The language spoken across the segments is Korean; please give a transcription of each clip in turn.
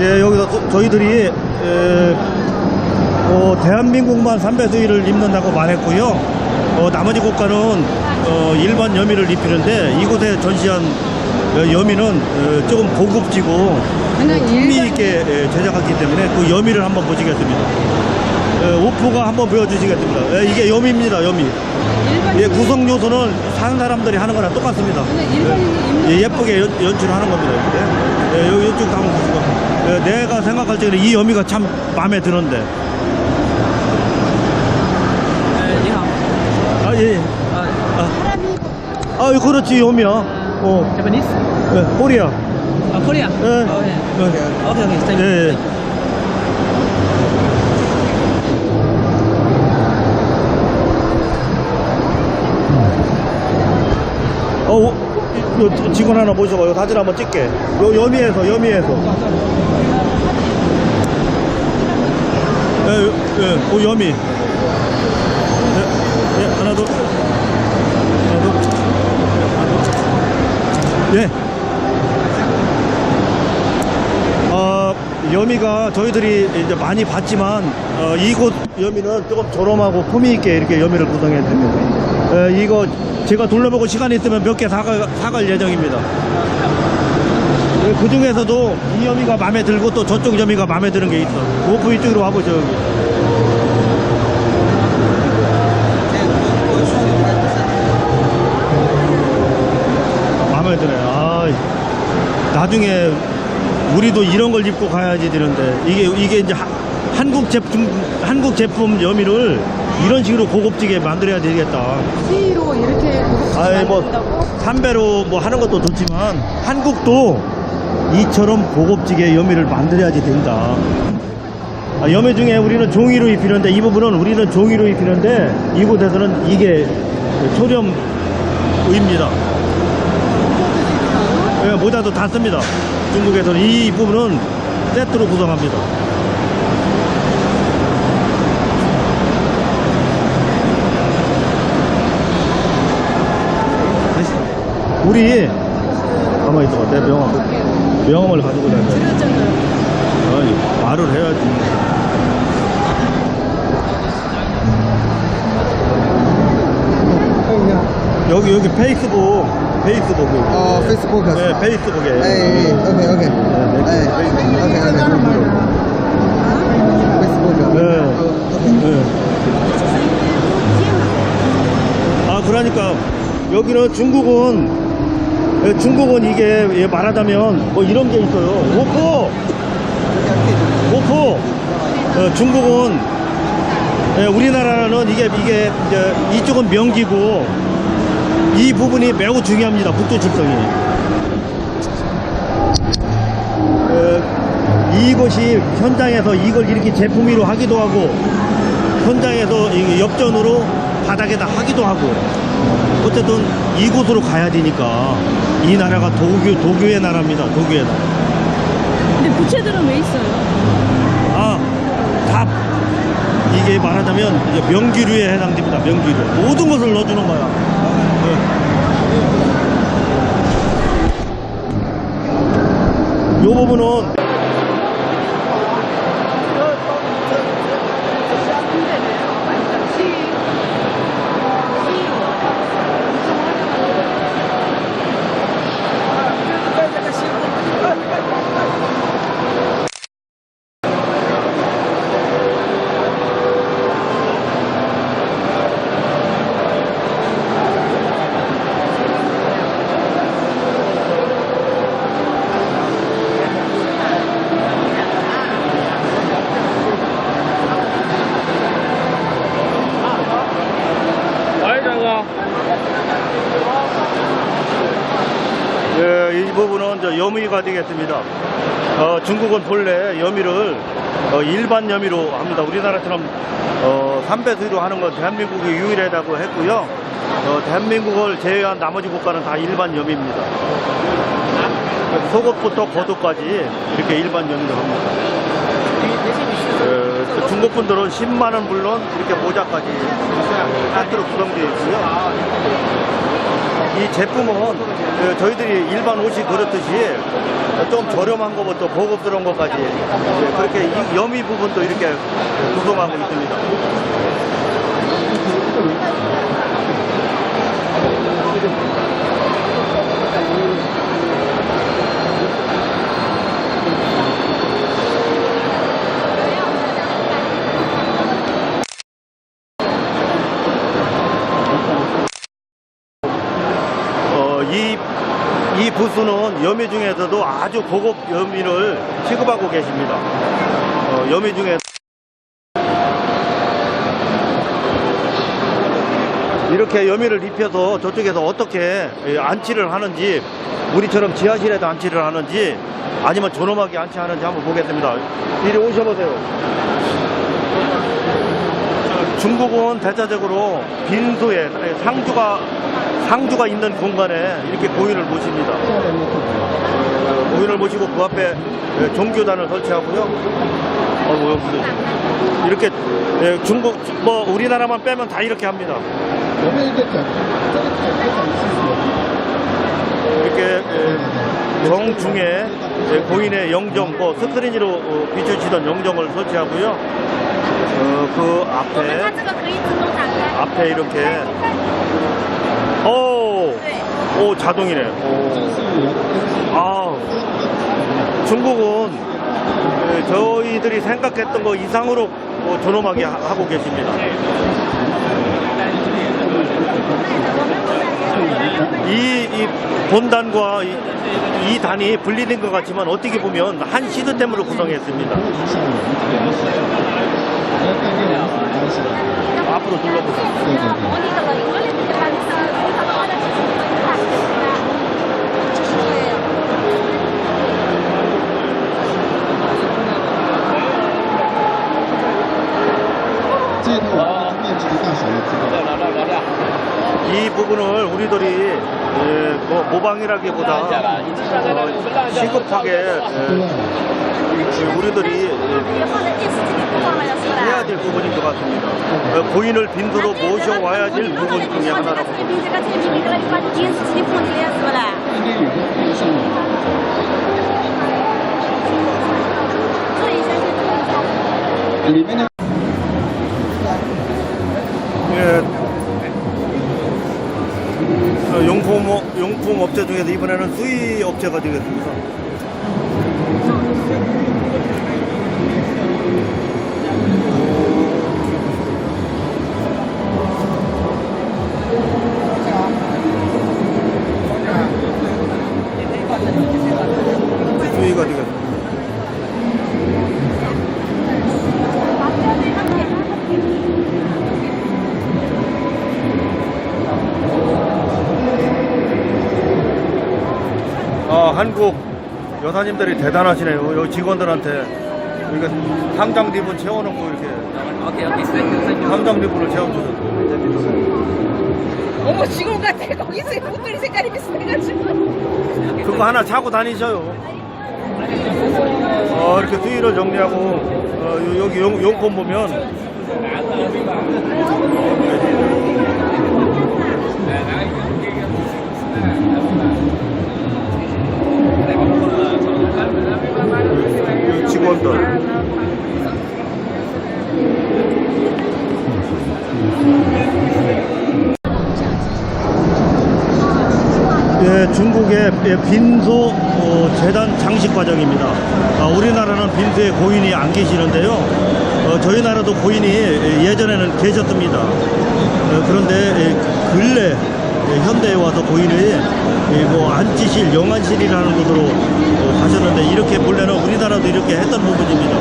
예, 여기서 저- 저희들이 에, 어, 대한민국만 삼배수의를 입는다고 말했고요. 어, 나머지 국가는 어, 일반 여미를 입히는데 이곳에 전시한 어, 여미는 어, 조금 고급지고 그냥 흥미 일반 있게 예, 제작했기 때문에 그 여미를 한번 보시겠습니다. 예, 오프가 한번 보여주시겠습니다. 예, 이게 여미입니다, 여미. 예, 구성 요소는 사는 사람들이 하는 거랑 똑같습니다. 예, 예쁘게 연, 연출하는 겁니다. 예, 여기 이쪽 한번 보시고. 예, 내가 생각할 적에는 이 어미가 참 마음에 드는데. 아, 예. 예. 아, 예 아, 아, 아 그렇지, 어미야. 아, 어. Japanese? 예, 코리아. 아, 코리아? 예. 어, 예. 예. 오케이, 오케이. 예, 예. 어, 어. 오, 이- 이 직원 하나 모셔봐. 요 사진 한번 찍게. 요 여미에서, 여미에서. 예, 요- 예, 그 여미. 예, 예, 하나, 둘. 하나, 둘. 하나, 둘. 예. 어, 여미가 저희들이 이제 많이 봤지만 어, 이곳 여미는 조금 저렴하고 품위 있게 이렇게 여미를 구성했습니다. 에, 이거 제가 둘러보고 시간이 있으면 몇 개 사갈, 사갈 예정입니다. 그 중에서도 이 여미가 마음에 들고 또 저쪽 여미가 마음에 드는 게 있어. 오프 이쪽으로 와보죠. 여기. 마음에 드네. 아, 나중에 우리도 이런 걸 입고 가야지 되는데 이게 이게 이제 하- 한국 제품 한국 제품 여미를 이런 식으로 고급지게 만들어야 되겠다. C로 이렇게 아이 뭐 만든다고? 삼배로 뭐 하는 것도 좋지만 한국도 이처럼 고급지게 여미를 만들어야지 된다. 아, 여미 중에 우리는 종이로 입히는데 이 부분은 우리는 종이로 입히는데 이곳에서는 이게 초렴 의입니다. 예, 모자도 다 씁니다. 중국에서는 이 부분은 세트로 구성합니다. 우리 가만히 있어봐. 내 명함. 명함을 가지고 다녀. 아니, 말을 해야지. 여기 여기 페이스북 페이스북 여기. 어, 페이스북에. 네, 페이스북에. 에이, 오케이, 오케이. 네, 에이, 오케이, 오케이. 페이스북에. 네. 어, 오케이. 네. 아 그러니까 여기는 중국은 예, 중국은 이게 예, 말하자면 뭐 이런 게 있어요. 오포 오포 어, 중국은 예, 우리나라는 이게 이게 이쪽은 명기고 이 부분이 매우 중요합니다. 국도 출성이. 어, 이것이 현장에서 이걸 이렇게 제품위로 하기도 하고 현장에서 이 엽전으로 바닥에다 하기도 하고 어쨌든 이곳으로 가야 되니까 이 나라가 도교 도교의 나라입니다. 도교의 나라. 근데 부채들은 왜 있어요? 아, 답. 이게 말하자면 이제 명기류에 해당됩니다. 명기류. 모든 것을 넣어주는 거야. 네. 요 부분은 예, 이 부분은 저 여미가 되겠습니다. 어, 중국은 본래 여미를 어, 일반 여미로 합니다. 우리나라처럼 어, 삼배수로 하는 건 대한민국이 유일하다고 했고요. 어, 대한민국을 제외한 나머지 국가는 다 일반 여미입니다. 속옷부터 겉옷까지 이렇게 일반 여미로 합니다. 어, 그 중국 분들은 10만 원 물론 이렇게 모자까지 세트로 구성되어 있고요. 이 제품은 그 저희들이 일반 옷이 그렇듯이 좀 저렴한 것부터 고급스러운 것까지 예, 그렇게 이 여미 부분도 이렇게 구성하고 있습니다. 어, 이, 이 부스는 여미 중에서도 아주 고급 여미를 취급하고 계십니다. 어, 여미 중에 이렇게 여미를 입혀서 저쪽에서 어떻게 예, 안치를 하는지 우리처럼 지하실에도 안치를 하는지 아니면 존엄하게 안치하는지 한번 보겠습니다. 이리 오셔보세요. 중국은 대체적으로 빈소에 상주가 상주가 있는 공간에 이렇게 공연을 모십니다. 공연을 모시고 그 앞에 예, 종교단을 설치하고요. 어, 이렇게 예, 중국 뭐 우리나라만 빼면 다 이렇게 합니다. 이렇게 예, 정중에 고인의 영정, 뭐 스크린으로 어, 비춰지던 영정을 설치하고요. 어, 그 앞에 앞에 이렇게 오 자동이네. 오. 아, 중국은 예, 저희들이 생각했던 거 이상으로 어, 존엄하게 하- 하고 계십니다. 이, 이 본단과 이, 이 단이 분리된 것 같지만 어떻게 보면 한 시스템으로 구성했습니다. 앞으로 둘러보세요. 는 아. 승리인지 이 부분을 우리들이 예, 뭐 모방이라기보다 어, 시급하게 예, 우리들이 예, 해야 될 부분인 것 같습니다. 어, 고인을 빈도로 모셔와야 될 부분 중에 하나라고 봅니다. 중에서 이번에는 수의 업체가 되겠습니다. 수의가 되겠습니다. 아, 한국 여사님들이 대단하시네요. 여기 직원들한테 우리가 상장 리본 채워놓고 이렇게 오케이 오케이 스타일 상장 리본을 채워주는. 어머 지금 같아 거기서 옷들이 색깔이 비슷해가지고 그거 하나 차고 다니셔요. 어, 이렇게 수위를 정리하고 어, 요- 여기 용, 용품 보면 이 직원들 예, 중국의 예, 빈소 어, 재단 장식 과정입니다. 아, 우리나라는 빈소에 고인이 안 계시는데요. 어, 저희 나라도 고인이 예, 예전에는 계셨습니다. 어, 그런데 예, 근래 예, 현대에 와서 고인이 예, 뭐 안치실, 영안실이라는 곳으로 어, 가셨는데 이렇게 본래는 우리나라도 이렇게 했던 부분입니다.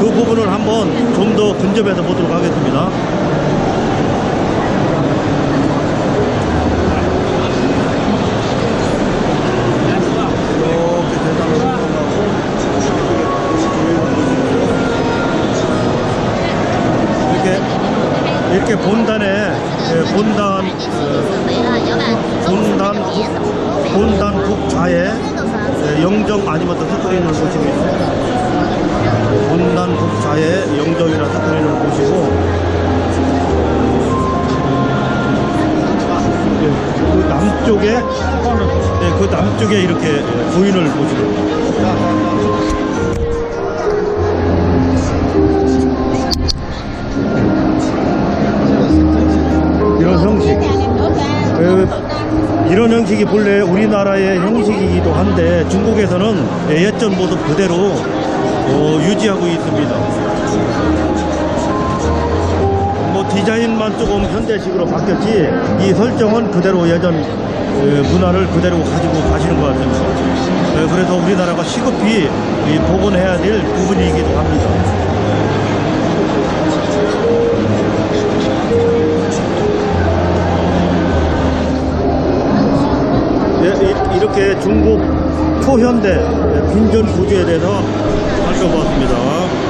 그 부분을 한번 좀 더 근접해서 보도록 하겠습니다. 이렇게 본 북좌에 영정이나 스크린을 보시고. 예, 그 남, 남쪽에 네, 그 남쪽에 이렇게 예, 부인을 모시고. 이런 형식. 그, 이런 형식이 본래 우리나라의 형식이기도 한데 중국에서는 예전 모습 그대로 어, 유지하고 있습니다. 뭐 디자인만 조금 현대식으로 바뀌었지 이 설정은 그대로 예전 그 문화를 그대로 가지고 가시는 것 같습니다. 네, 그래서 우리나라가 시급히 이 복원해야 될 부분이기도 합니다. 예, 이- 이렇게 중국 초현대 빈전 구조에 대해서 살펴보았습니다.